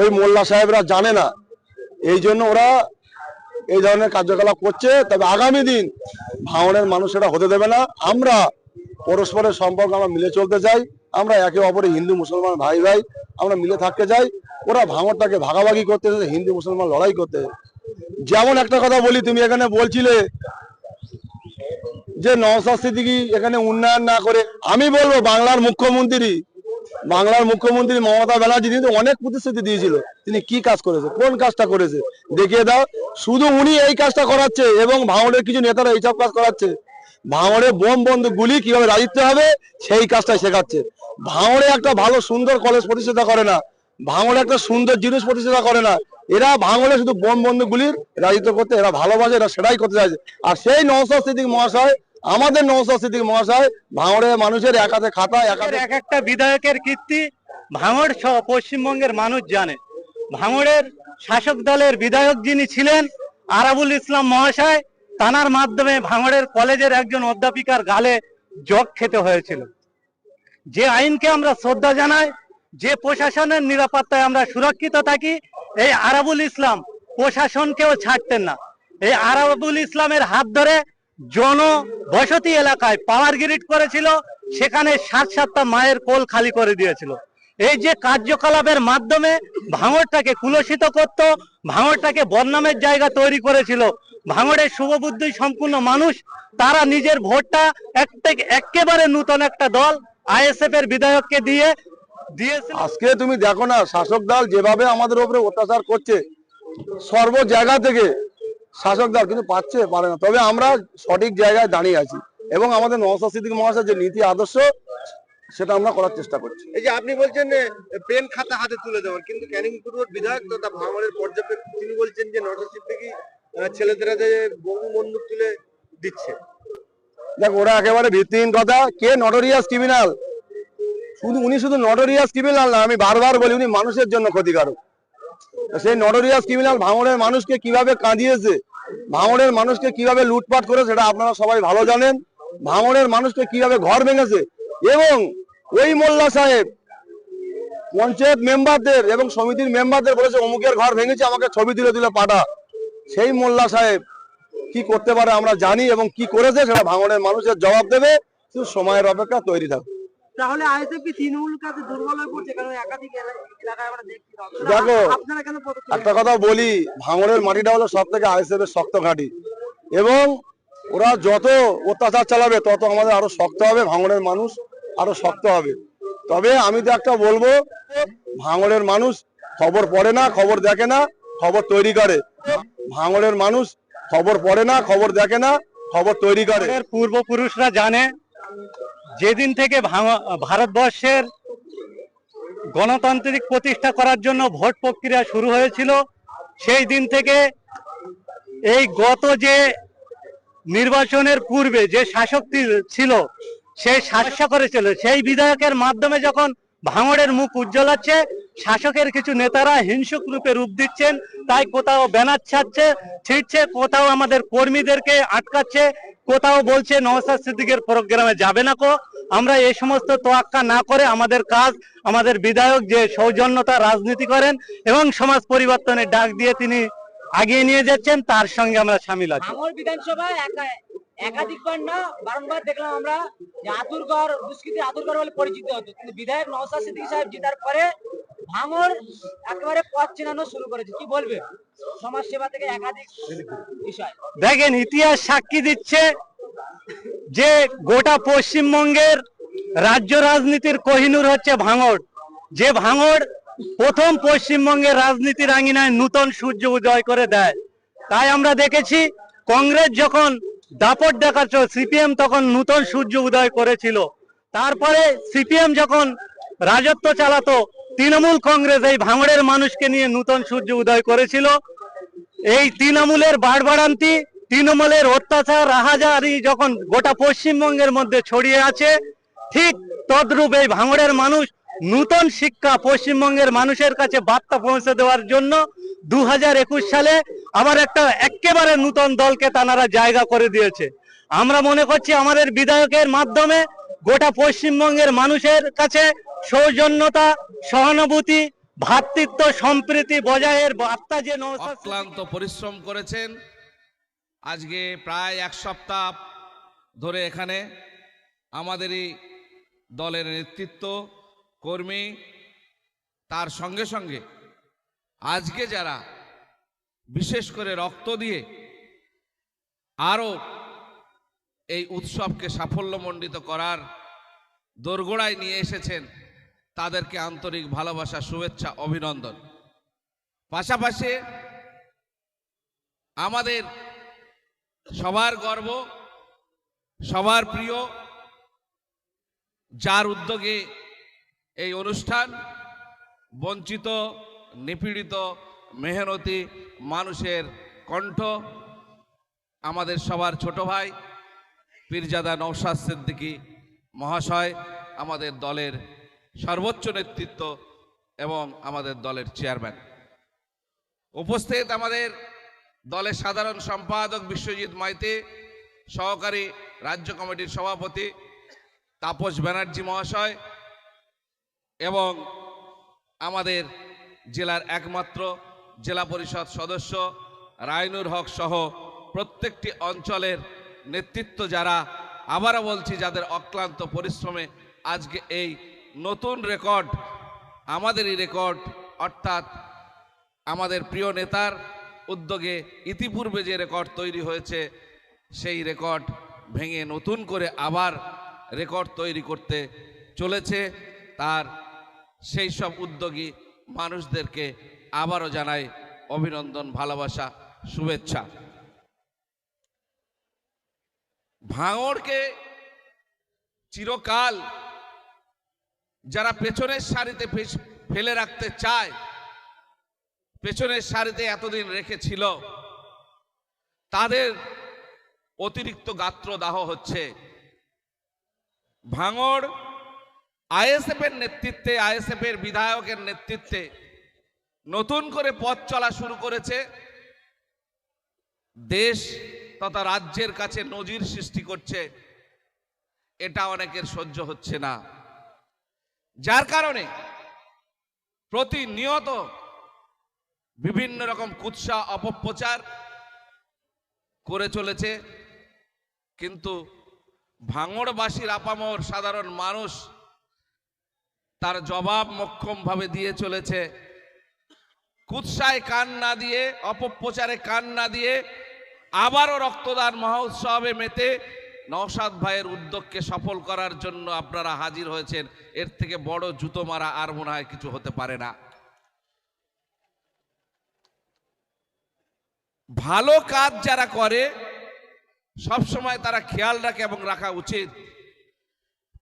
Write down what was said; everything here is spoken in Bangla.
ওই মোল্লা সাহেবরা জানে না। এই জন্য ওরা এই ধরনের কার্যকলাপ করছে। তবে আগামী দিন ভাঙনের মানুষেরা হতে দেবে না। আমরা পরস্পরের সম্পর্ক আমরা মিলে চলতে চাই। আমরা একে অপরে হিন্দু, মুসলমান ভাই ভাই আমরা মিলে থাকতে চাই। ওরা ভাঙরটাকে ভাগাভাগি করতে হিন্দু, মুসলমান লড়াই করতে। যেমন একটা কথা বলি, তুমি এখানে বলছিলে যে নওসাদ সিদ্দিকী এখানে উন্নয়ন না করে, আমি বলব বাংলার মুখ্যমন্ত্রী বাংলার মুখ্যমন্ত্রী মমতা ব্যানার্জি কিন্তু অনেক প্রতিশ্রুতি দিয়েছিল। তিনি কি কাজ করেছে? কোন কাজটা করেছে? দেখিয়ে দাও। শুধু উনি এই কাজটা করাচ্ছে এবং ভাঙড়ের কিছু নেতারা এইসব কাজ করাচ্ছে। ভাঙড়ে বোম বন্ধ গুলি কীভাবে রাজিতে হবে, সেই কাজটাই শেখাচ্ছে। ভাঙড়ে একটা ভালো সুন্দর কলেজ প্রতিষ্ঠাতা করে না। ভাঙড়ে একটা সুন্দর জিনিস প্রতিষ্ঠাতা করে না। এরা ভাঙড়ে শুধু বোম বন্ধ গুলির রাজিত্ব করতে এরা ভালোবাসে, এরা সেটাই করতে চাইছে। আর সেই নৌসাদ সিদ্দিক মহাশয় আমাদের সিদ্দিক মহাশয় ভাঙড়ে মানুষের একাতে খাতা একাতে এক একটা বিধায়কের কীর্তি ভাঙড় সহ পশ্চিমবঙ্গের মানুষ জানে। ভাঙড়ের শাসক দলের বিধায়ক যিনি ছিলেন, আরাবুল ইসলাম মহাশয়, তানার মাধ্যমে ভাঙড়ের কলেজের একজন অধ্যাপিকার গালে জগ খেতে হয়েছিল। যে আইনকে আমরা শ্রদ্ধা জানাই, যে প্রশাসনের নিরাপত্তায় আমরা সুরক্ষিত থাকি, এই আরাবুল ইসলাম প্রশাসনকেও ছাড়তেন না। এই আরাবুল ইসলামের হাত ধরে জনবসতি এলাকায় পাওয়ার গ্রিড করেছিল, সেখানে সাত সাতটা মায়ের কোল খালি করে দিয়েছিল। এই যে কার্যকলাপের মাধ্যমে ভাঙড়টাকে কুলসিত করত, ভাঙড়টাকে বদনামের জায়গা তৈরি করেছিল। ভাঙড়ের শুভবুদ্ধি সম্পূর্ণ মানুষ, তারা নিজের ভোটটা একটা, একেবারে নূতন একটা দল, আইএসএফ এর বিধায়ককে দিয়ে দিয়েছিল। আজকে তুমি দেখো না, শাসক দল যেভাবে আমাদের উপরে অত্যাচার করছে, সর্ব জায়গা থেকে শাসক দল কিন্তু পাচ্ছে পারে না। তবে আমরা সঠিক জায়গায় দাঁড়িয়ে আছি এবং আমাদের নওসাদ সিদ্দিক মহাশয় যে নীতি আদর্শ সেটা আমরা করার চেষ্টা করছি। এই যে আপনি বলছেন পেন খাতা হাতে তুলে দেওয়ার কিন্তু ক্যানিং পূর্বর বিধায়ক তথা ভাঙড়ের পর্যবেক্ষক তিনি বলছেন যে নজর সিদ্দিকি ছেলেদেরা বহু বন্দুক তুলে দিচ্ছে। দেখ ওরা একেবারে ভিত্তিহীন কথা। কে নটোরিয়াস ক্রিমিনাল শুধু উনি শুধু নটোরিয়াস ক্রিমিনাল না আমি বারবার বলি উনি মানুষের জন্য ক্ষতিকারক। সেই নটোরিয়াস ক্রিমিনাল ভাঙড়ের মানুষকে কীভাবে কাঁদিয়েছে? ভাঙড়ের মানুষকে কীভাবে লুটপাট করে সেটা আপনারা সবাই ভালো জানেন। ভাঙড়ের মানুষকে কীভাবে ঘর ভেঙেছে? এবং ওই মোল্লা সাহেব পঞ্চায়েত মেম্বারদের এবং সমিতির মেম্বারদের বলেছে, অমুকের ঘর ভেঙেছে, আমাকে ছবি তুলে তুলে পাঠা সেই মোল্লা সাহেব কি করতে পারে আমরা জানি এবং কি করেছে সেটা ভাঙনের মানুষের জবাব দেবে। শুধু সময়ের অপেক্ষা তৈরি থাকবে তাহলে আইএসএফ কি তৃণমূল কাছে দুর্বল হয়ে পড়ছে? কারণ একাধিক এলাকায় আমরা দেখছি। দেখো, আপনারা কেন একটা কথা বলি ভাঙনের মাটিটা হলো সব থেকে আইএসএফ এর শক্ত ঘাঁটি। এবং ওরা যত অত্যাচার চালাবে তত আমাদের আরও শক্ত হবে ভাঙনের মানুষ আরও শক্ত হবে। তবে আমি তো একটা বলব ভাঙনের মানুষ খবর পড়ে না খবর দেখে না খবর তৈরি করে। ভাঙনের মানুষ খবর পড়ে না খবর দেখে না খবর তৈরি করে। পূর্বপুরুষরা জানে যেদিন থেকে ভারতবর্ষের গণতান্ত্রিক প্রতিষ্ঠা করার জন্য ভোট প্রক্রিয়া শুরু হয়েছিল, সেই দিন থেকে এই গত যে নির্বাচনের পূর্বে যে শাসক ছিল, সে শাসা করেছিল সেই বিধায়কের মাধ্যমে যখন ভাঙড়ের মুখ উজ্জ্বল আছে শাসকের কিছু নেতারা হিংসুক রূপে রূপ দিচ্ছেন, তাই কোথাও ব্যানার ছাড়ছে ছিটছে কোথাও আমাদের কর্মীদেরকে আটকাচ্ছে, কোথাও বলছে নওসাদ সিদ্দিকের প্রোগ্রামে যাবে না কো। আমরা এই সমস্ত তোয়াক্কা না করে আমাদের কাজ, আমাদের বিধায়ক যে সৌজন্যতা রাজনীতি করেন এবং সমাজ পরিবর্তনের ডাক দিয়ে তিনি আগিয়ে নিয়ে যাচ্ছেন, তার সঙ্গে আমরা সামিল আছি। বিধানসভায় একা- একাধিকবার না, বারংবার দেখলাম আমরা যে আতুরগড় দুষ্কৃতি আতুরগড় বলে পরিচিত হতো। কিন্তু বিধায়ক নওসাদ সিদ্দিকী সাহেব জেতার পরে ভাঙড় একেবারে পথ চেনানো শুরু করেছে। কি বলবে? সমাজ সেবা থেকে একাধিক বিষয়। দেখেন, ইতিহাস সাক্ষী দিচ্ছে যে গোটা পশ্চিমবঙ্গের রাজ্য রাজনীতির কোহিনুর হচ্ছে ভাঙড়। যে ভাঙড় প্রথম পশ্চিমবঙ্গের রাজনীতির আঙিনায় নূতন সূর্য উদয় করে দেয়। তাই আমরা দেখেছি, কংগ্রেস যখন দাপট দেখাচ্ছ সিপিএম তখন নূতন সূর্য উদয় করেছিল। তারপরে সিপিএম যখন রাজত্ব চালাতো তৃণমূল কংগ্রেস এই ভাঙড়ের মানুষকে নিয়ে নূতন সূর্য উদয় করেছিল। এই তৃণমূলের বাড়বাড়ান্তি, তৃণমূলের অত্যাচার, রাহাজারি যখন গোটা পশ্চিমবঙ্গের মধ্যে ছড়িয়ে আছে, ঠিক তদ্রূপ এই ভাঙড়ের মানুষ নূতন শিক্ষা পশ্চিমবঙ্গের মানুষের কাছে বার্তা পৌঁছে দেওয়ার জন্য দু হাজার একুশ সালে আবার একটা একেবারে নূতন দলকে তানারা জায়গা করে দিয়েছে। আমরা মনে করছি আমাদের বিধায়কের মাধ্যমে গোটা পশ্চিমবঙ্গের মানুষের কাছে সৌজন্যতা, সহানুভূতি, ভ্রাতৃত্ব, সম্প্রীতি বজায়ের বার্তা যে নৌসাদ অক্লান্ত পরিশ্রম করেছেন। আজকে প্রায় এক সপ্তাহ ধরে এখানে আমাদেরই দলের নেতৃত্ব, কর্মী, তার সঙ্গে সঙ্গে আজকে যারা বিশেষ করে রক্ত দিয়ে আরও এই উৎসবকে সাফল্যমণ্ডিত করার দোরগোড়ায় নিয়ে এসেছেন তাদেরকে আন্তরিক ভালোবাসা, শুভেচ্ছা, অভিনন্দন। পাশাপাশি আমাদের সবার গর্ব, সবার প্রিয়, যার উদ্যোগে এই অনুষ্ঠান বঞ্চিত, নিপীড়িত, মেহনতি মানুষের কণ্ঠ আমাদের সবার ছোট ভাই, পীরজাদা নৌসাদ সিদ্দিকী মহাশয় আমাদের দলের সর্বোচ্চ নেতৃত্ব এবং আমাদের দলের চেয়ারম্যান। উপস্থিত আমাদের দলের সাধারণ সম্পাদক বিশ্বজিৎ মাইতি, সহকারী রাজ্য কমিটির সভাপতি তাপস ব্যানার্জি মহাশয় এবং আমাদের জেলার একমাত্র জেলা পরিষদ সদস্য রায়নুর হক সহ প্রত্যেকটি অঞ্চলের নেতৃত্ব যারা, আবারও বলছি, যাদের অক্লান্ত পরিশ্রমে আজকে এই নতুন রেকর্ড, আমাদেরই রেকর্ড, অর্থাৎ আমাদের প্রিয় নেতার উদ্যোগে ইতিপূর্বে যে রেকর্ড তৈরি হয়েছে, সেই রেকর্ড ভেঙে নতুন করে আবার রেকর্ড তৈরি করতে চলেছে। তার সেই সব উদ্যোগী মানুষদেরকে আবারও জানাই অভিনন্দন, ভালোবাসা, শুভেচ্ছা। ভাঙড়কে চিরকাল যারা পেছনের সারিতে ফেলে রাখতে চায়, পেছনের সারিতে এতদিন রেখেছিল, তাদের অতিরিক্ত গাত্র দাহ হচ্ছে। ভাঙড় আইএসএফ এর নেতৃত্বে আইএসএফ এর বিধায়কের নেতৃত্বে নতুন করে পথ চলা শুরু করেছে। দেশ তথা রাজ্যের কাছে নজির সৃষ্টি করছে। এটা অনেকের সহ্য হচ্ছে না। যার কারণে প্রতিনিয়ত বিভিন্ন রকম কুৎসা অপপ্রচার করে চলেছে। কিন্তু ভাঙড়বাসীর আপামর সাধারণ মানুষ তার জবাব মক্ষমভাবে দিয়ে চলেছে। কুৎসায় কান না দিয়ে, অপপ্রচারে কান না দিয়ে আবারও রক্তদান মহোৎসবে মেতে নওশাদ ভাইয়ের উদ্যোগকে সফল করার জন্য আপনারা হাজির হয়েছেন। এর থেকে বড় জুতো মারা আর মনে হয় কিছু হতে পারে না। ভালো কাজ যারা করে সব সময় তারা খেয়াল রাখে এবং রাখা উচিত।